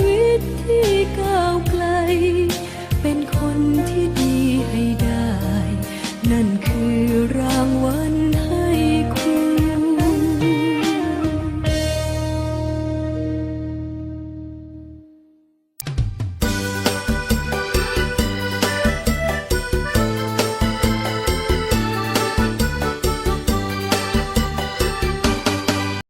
ต